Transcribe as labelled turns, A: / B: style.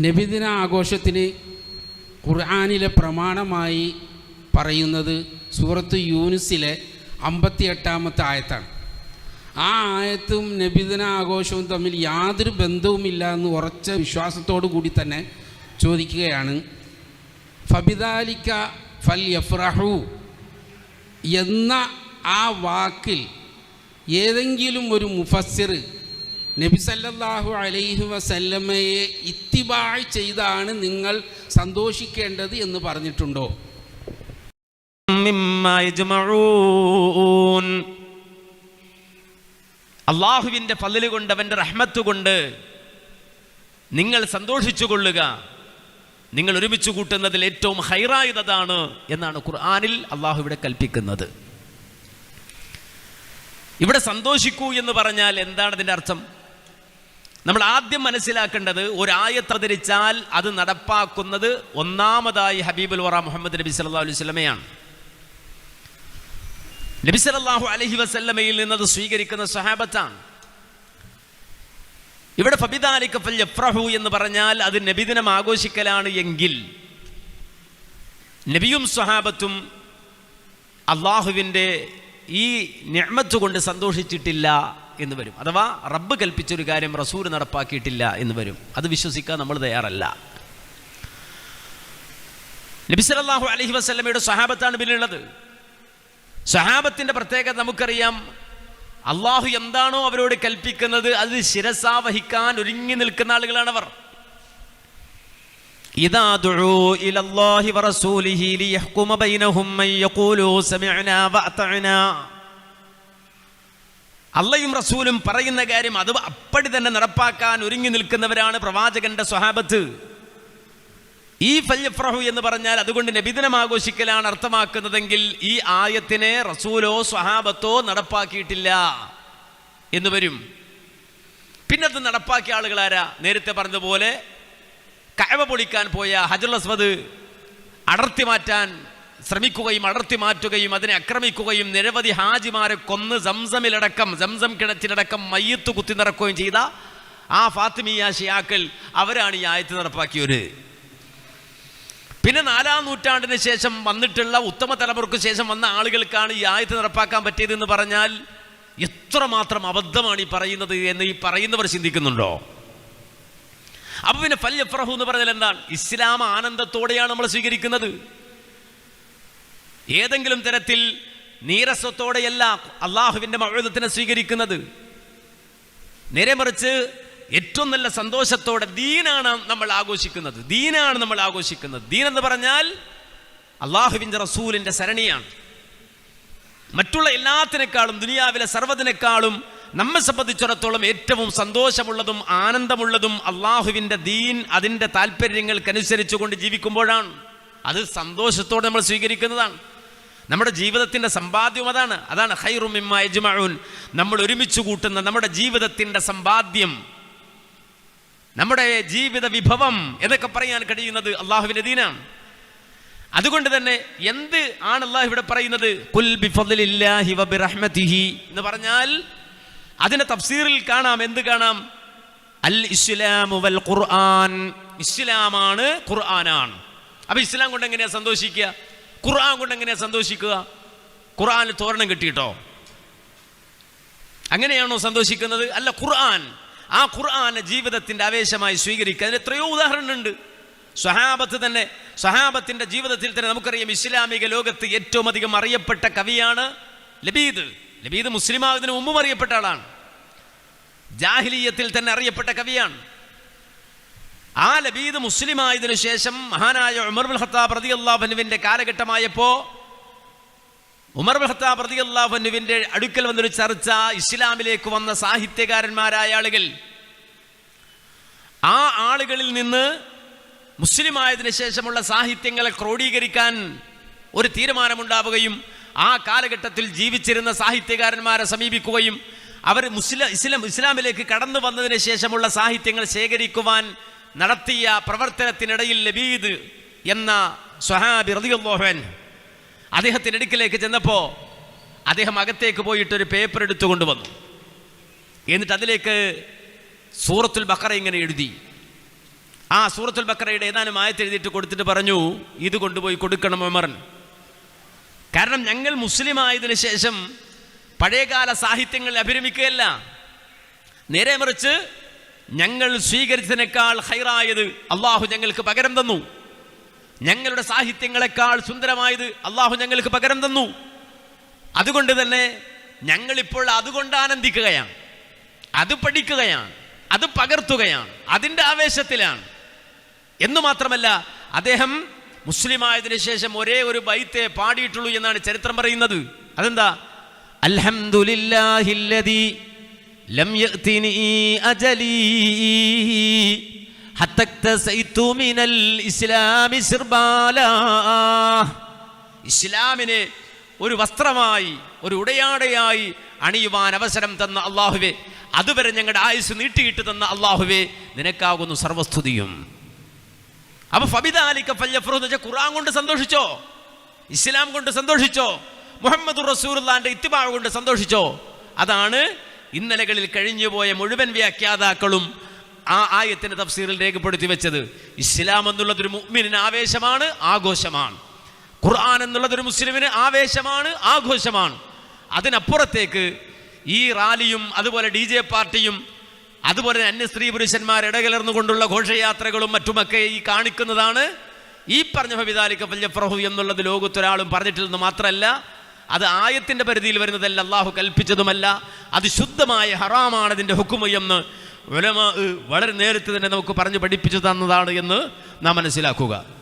A: നബിദിന ആഘോഷത്തിന് ഖുർആാനിലെ പ്രമാണമായി പറയുന്നത് സൂറത്ത് യൂനുസിലെ അമ്പത്തി എട്ടാമത്തെ ആയത്താണ്. ആ ആയത്തും നബിദിന ആഘോഷവും തമ്മിൽ യാതൊരു ബന്ധവുമില്ല എന്ന് ഉറച്ച വിശ്വാസത്തോടു കൂടി തന്നെ ചോദിക്കുകയാണ്. ഫബിദാലിക്ക ഫൽ യഫ്രഹു എന്ന ആ വാക്കിൽ ഏതെങ്കിലും ഒരു മുഫസ്സിർ നബി സല്ലല്ലാഹു അലൈഹി വസല്ലമ്മയെ ഇത്തിബായ് ചെയ്താണ് നിങ്ങൾ സന്തോഷിക്കേണ്ടത് എന്ന് പറഞ്ഞിട്ടുണ്ടോ.
B: അള്ളാഹുവിന്റെ ഫضൽ കൊണ്ട് അവന്റെ റഹ്മത്ത് കൊണ്ട് നിങ്ങൾ സന്തോഷിച്ചു കൊള്ളുക. നിങ്ങൾ ഒരുമിച്ച് കൂട്ടുന്നതിൽ ഏറ്റവും ഹൈറായതാണ് എന്നാണ് ഖുർആാനിൽ അള്ളാഹു ഇവിടെ കൽപ്പിക്കുന്നത്. ഇവിടെ സന്തോഷിക്കൂ എന്ന് പറഞ്ഞാൽ എന്താണ് അതിന്റെ അർത്ഥം? നമ്മൾ ആദ്യം മനസ്സിലാക്കേണ്ടത് ഒരായത്ത് അവതരിച്ചാൽ അത് നടപ്പാക്കുന്നത് ഒന്നാമതായി ഹബീബുൽ വറ മുഹമ്മദ് നബി സല്ലാ അലൈഹി സ്വലമയാണ് നബി സല്ലല്ലാഹു അലൈഹി വസല്ലമയിൽ നിന്നത് സ്വീകരിക്കുന്ന സഹാബത്താണ്. ഇവിടെ ഫബിദാലിക ഫൽ യഫ്രഹു എന്ന് പറഞ്ഞാൽ അത് നബിദിനം ആഘോഷിക്കലാണ് എങ്കിൽ നബിയും സ്വഹാബത്തും അള്ളാഹുവിന്റെ ഈ നിഅമത്ത് കൊണ്ട് സന്തോഷിച്ചിട്ടില്ല എന്ന് വരും. അഥവാ റബ്ബ് കൽപ്പിച്ചൊരു കാര്യം റസൂൽ നടപ്പാക്കിയിട്ടില്ല എന്ന് വരും. അത് വിശ്വസിക്കാൻ നമ്മൾ തയ്യാറല്ല. നബിസലാഹു അലഹി വസ്ലമയുടെ സ്വഹാബത്താണ് പിന്നുള്ളത് സ്വഹാബത്തിന്റെ പ്രത്യേകത നമുക്കറിയാം. അള്ളാഹു എന്താണോ അവരോട് കൽപ്പിക്കുന്നത് അത് ശിരസാവഹിക്കാൻ ഒരുങ്ങി നിൽക്കുന്ന ആളുകളാണവർ ഇതാ വറസൂലിഹി ബൈനഹും സമിഅനാ വഅതഅനാ. അള്ളയും റസൂലും പറയുന്ന കാര്യം അത് അപ്പടി തന്നെ നടപ്പാക്കാൻ ഒരുങ്ങി നിൽക്കുന്നവരാണ് പ്രവാചകന്റെ സ്വഹാബത്ത്. ഈ ഫല്യഫ്രഹു എന്ന് പറഞ്ഞാൽ അതുകൊണ്ട് നബിദിനം ആഘോഷിക്കലാണ് അർത്ഥമാക്കുന്നതെങ്കിൽ ഈ ആയത്തിനെ റസൂലോ സ്വഹാബത്തോ നടപ്പാക്കിയിട്ടില്ല എന്ന് വരും. പിന്നത് നടപ്പാക്കിയ ആളുകളാരാ നേരത്തെ പറഞ്ഞതുപോലെ കഴവ പൊളിക്കാൻ പോയ ഹജുൽ അസ്വദ് അടർത്തി മാറ്റാൻ ശ്രമിക്കുകയും അടർത്തി മാറ്റുകയും അതിനെ ആക്രമിക്കുകയും നിരവധി ഹാജിമാരെ കൊന്ന് സംസമിലടക്കം സംസം കിണറ്റിലടക്കം മയ്യത്ത് കുത്തി നിറക്കുകയും ചെയ്ത ആ ഫാത്തിമിയ ഷിയാക്കൾ അവരാണ് ഈ ആയത്ത് നടപ്പാക്കിയവര് പിന്നെ നാലാം നൂറ്റാണ്ടിന് ശേഷം വന്നിട്ടുള്ള ഉത്തമ തലമുറയ്ക്ക് ശേഷം വന്ന ആളുകൾക്കാണ് ഈ ആയത്ത് നടപ്പാക്കാൻ പറ്റിയതെന്ന് പറഞ്ഞാൽ എത്രമാത്രം അബദ്ധമാണ് ഈ പറയുന്നത് എന്ന് ഈ പറയുന്നവർ ചിന്തിക്കുന്നുണ്ടോ? അപ്പൊ പിന്നെ ഫൽ എന്ന് പറഞ്ഞാൽ എന്താണ്? ഇസ്ലാം ആനന്ദത്തോടെയാണ് നമ്മൾ സ്വീകരിക്കുന്നത്. ഏതെങ്കിലും തരത്തിൽ നീരസത്തോടെയല്ല അള്ളാഹുവിന്റെ മഴത്തിനെ സ്വീകരിക്കുന്നത്. നേരെ മറിച്ച് ഏറ്റവും നല്ല സന്തോഷത്തോടെ ദീനാണ് നമ്മൾ ആഘോഷിക്കുന്നത്. ദീനാണ് നമ്മൾ ആഘോഷിക്കുന്നത്. ദീൻ എന്ന് പറഞ്ഞാൽ അള്ളാഹുവിന്റെ റസൂലിന്റെ സരണിയാണ്. മറ്റുള്ള എല്ലാത്തിനേക്കാളും ദുനിയാവിലെ സർവതിനേക്കാളും നമ്മെ സംബന്ധിച്ചിടത്തോളം ഏറ്റവും സന്തോഷമുള്ളതും ആനന്ദമുള്ളതും അള്ളാഹുവിന്റെ ദീൻ അതിന്റെ താല്പര്യങ്ങൾക്കനുസരിച്ചുകൊണ്ട് ജീവിക്കുമ്പോഴാണ്. അത് സന്തോഷത്തോടെ നമ്മൾ സ്വീകരിക്കുന്നതാണ്. നമ്മുടെ ജീവിതത്തിന്റെ സമ്പാദ്യം അതാണ്. അതാണ് ഹൈറുമിമ്മ യജ്മഊൻ. നമ്മൾ ഒരുമിച്ച് കൂട്ടുന്ന നമ്മുടെ ജീവിതത്തിന്റെ സമ്പാദ്യം. നമ്മുടെ ജീവിത വിഭവം എന്നൊക്കെ പറയാൻ കഴിയുന്നത് അള്ളാഹുവിന്റെ ദീനാണ്. അതുകൊണ്ട് തന്നെ എന്ത് ആണ് അള്ളാഹു ഇവിടെ പറയുന്നത്? കുൽ എന്ന് പറഞ്ഞാൽ അതിനെ തഫ്സീറിൽ കാണാം. എന്ത് കാണാം? അൽ ഇസ്ലാമു വൽ ഖുർആൻ. ഇസ്ലാമാണ് ഖുർആനാണ്. അപ്പൊ ഇസ്ലാം കൊണ്ട് എങ്ങനെയാ സന്തോഷിക്കുക? ഖുർആൻ കൊണ്ട് എങ്ങനെയാ സന്തോഷിക്കുക? ഖുർആൻ തോരണം കിട്ടിയിട്ടോ? അങ്ങനെയാണോ സന്തോഷിക്കുന്നത്? അല്ല ഖുർആൻ. ആ ഖുർആനെ ജീവിതത്തിന്റെ ആവേശമായി സ്വീകരിക്കുക. അതിന് എത്രയോ ഉദാഹരണമുണ്ട് സ്വഹാബത്ത് തന്നെ സ്വഹാബത്തിന്റെ ജീവിതത്തിൽ തന്നെ നമുക്കറിയാം ഇസ്ലാമിക ലോകത്ത് ഏറ്റവും അധികം അറിയപ്പെട്ട കവിയാണ് ലബീദ്. ലബീദ് മുസ്ലിമാകുന്നതിന് മുമ്പും അറിയപ്പെട്ട ആളാണ്. ജാഹിലീയത്തിൽ തന്നെ അറിയപ്പെട്ട കവിയാണ്. ആ ലബീദ് മുസ്ലിമായതിനു ശേഷം മഹാനായ ഉമർ ബുൽ ഖത്താബ് റതി അള്ളാഹുവിന്റെ കാലഘട്ടമായപ്പോ ഉമർ ബുൽ ഖത്താബ് റതി അള്ളാഹുവിന്റെ അടുക്കൽ വന്നൊരു ചർച്ച ഇസ്ലാമിലേക്ക് വന്ന സാഹിത്യകാരന്മാരായ ആളുകൾ. ആ ആളുകളിൽ നിന്ന് മുസ്ലിമായതിനു ശേഷമുള്ള സാഹിത്യങ്ങളെ ക്രോഡീകരിക്കാൻ ഒരു തീരുമാനമുണ്ടാവുകയും ആ കാലഘട്ടത്തിൽ ജീവിച്ചിരുന്ന സാഹിത്യകാരന്മാരെ സമീപിക്കുകയും അവർ മുസ്ലിം ഇസ്ലാം ഇസ്ലാമിലേക്ക് കടന്നു വന്നതിന് ശേഷമുള്ള സാഹിത്യങ്ങൾ ശേഖരിക്കുവാൻ നടത്തിയ പ്രവർത്തനത്തിനിടയിൽ ലബീദ് എന്ന സ്വഹാബി റതിയുള്ളോഹൻ അദ്ദേഹത്തിന്റെ അടുക്കിലേക്ക് ചെന്നപ്പോൾ അദ്ദേഹം അകത്തേക്ക് പോയിട്ട് ഒരു പേപ്പർ എടുത്തു കൊണ്ടുവന്നു. എന്നിട്ട് അതിലേക്ക് സൂറത്തുൽ ബക്കറ ഇങ്ങനെ എഴുതി. ആ സൂറത്തുൽ ബക്കറയുടെ ഏതാനും ആയത്ത് എഴുതിയിട്ട് കൊടുത്തിട്ട് പറഞ്ഞു ഇത് കൊണ്ടുപോയി കൊടുക്കണം ഉമറൻ കാരണം ഞങ്ങൾ മുസ്ലിം ആയതിനു ശേഷം പഴയകാല സാഹിത്യങ്ങളിൽ അഭിരമിക്കുകയല്ല. നേരെ മറിച്ച് ഞങ്ങൾ സ്വീകരിച്ചതിനേക്കാൾ ഹൈറായത് അള്ളാഹു ഞങ്ങൾക്ക് പകരം തന്നു. ഞങ്ങളുടെ സാഹിത്യങ്ങളെക്കാൾ സുന്ദരമായത് അള്ളാഹു ഞങ്ങൾക്ക് പകരം തന്നു. അതുകൊണ്ട് തന്നെ ഞങ്ങളിപ്പോൾ അതുകൊണ്ട് ആനന്ദിക്കുകയാണ്. അത് പഠിക്കുകയാണ്. അത് പകർത്തുകയാണ്. അതിന്റെ ആവേശത്തിലാണ്. എന്ന് മാത്രമല്ല അദ്ദേഹം മുസ്ലിം ആയതിനു ശേഷം ഒരേ ഒരു ബൈത്തെ പാടിയിട്ടുള്ളൂ എന്നാണ് ചരിത്രം പറയുന്നത്. അതെന്താ? അൽഹംദുലില്ലാഹില്ലദീ ലം അജലി മിനൽ ഇസ്ലാമി ഇസ്ലാമിനെ ഒരു വസ്ത്രമായി ഒരു ഉടയാടയായി അണിയുവാൻ അവസരം തന്ന അള്ളാഹുവേ അതുവരെ ഞങ്ങളുടെ ആയുസ് നീട്ടിയിട്ട് തന്ന അള്ളാഹുവേ നിനക്കാകുന്നു സർവസ്തുതിയും. അപ്പൊ ഫബിദാലിക്ക ഫല്യഫ്രു എന്ന് വെച്ചാൽ ഖുർആൻ കൊണ്ട് സന്തോഷിച്ചോ? ഇസ്ലാം കൊണ്ട് സന്തോഷിച്ചോ? മുഹമ്മദ് റസൂർലാന്റെ ഇത്തിബാ കൊണ്ട് സന്തോഷിച്ചോ? അതാണ് ഇന്നലകളിൽ കഴിഞ്ഞുപോയ മുഴുവൻ വ്യാഖ്യാതാക്കളും ആ ആയത്തിന്റെ തഫ്സീറിൽ രേഖപ്പെടുത്തി വെച്ചത്. ഇസ്ലാം എന്നുള്ളതൊരു മുഅ്മിനിന് ആവേശമാണ് ആഘോഷമാണ്. ഖുർആൻ എന്നുള്ളതൊരു മുസ്ലിമിന് ആവേശമാണ് ആഘോഷമാണ്. അതിനപ്പുറത്തേക്ക് ഈ റാലിയും അതുപോലെ ഡി ജെ പാർട്ടിയും അതുപോലെ അന്യ സ്ത്രീ പുരുഷന്മാർ ഇടകലർന്നുകൊണ്ടുള്ള ഘോഷയാത്രകളും മറ്റുമൊക്കെ ഈ കാണിക്കുന്നതാണ്. ഈ പറഞ്ഞ ഭവിതാലിക്ക ഫല്യഫ്രഹു എന്നുള്ളത് ലോകത്തൊരാളും പറഞ്ഞിട്ടില്ലെന്ന് മാത്രമല്ല അത് ആയത്തിന്റെ പരിധിയിൽ വരുന്നതല്ല അള്ളാഹു കൽപ്പിച്ചതുമല്ല. അത് ശുദ്ധമായ ഹറാമാണ് അതിന്റെ ഹുക്കുമ എന്ന് വളരെ നേരത്തെ തന്നെ നമുക്ക് പറഞ്ഞു പഠിപ്പിച്ചു തന്നതാണ് എന്ന് നാം മനസ്സിലാക്കുക.